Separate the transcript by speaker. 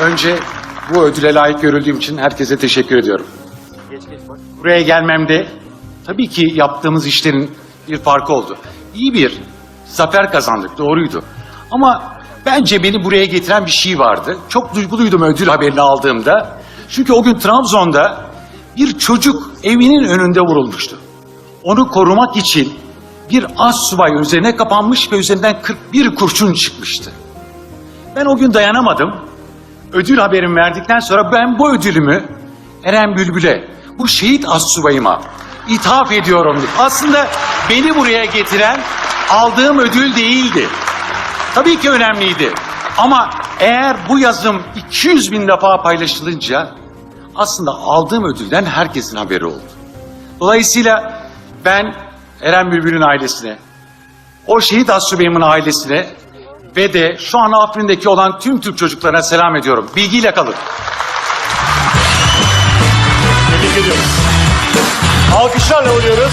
Speaker 1: Önce bu ödüle layık görüldüğüm için herkese teşekkür ediyorum. Buraya gelmemde tabii ki yaptığımız işlerin bir farkı oldu. İyi bir zafer kazandık, doğruydu. Ama bence beni buraya getiren bir şey vardı. Çok duyguluydum ödül haberini aldığımda. Çünkü o gün Trabzon'da bir çocuk evinin önünde vurulmuştu. Onu korumak için bir az subay üzerine kapanmış ve üzerinden 41 kurşun çıkmıştı. Ben o gün dayanamadım. Ödül haberimi verdikten sonra ben bu ödülümü Eren Bülbül'e, bu şehit astsubayıma ithaf ediyorum. Aslında beni buraya getiren aldığım ödül değildi. Tabii ki önemliydi. Ama eğer bu yazım 200 bin defa paylaşılınca aslında aldığım ödülden herkesin haberi oldu. Dolayısıyla ben Eren Bülbül'ün ailesine, o şehit astsubayımın ailesine ve de şu an Afrin'deki olan tüm Türk çocuklarına selam ediyorum. Bilgiyle kalın.
Speaker 2: Tebrik ediyoruz. Alkışlarla uğurluyoruz.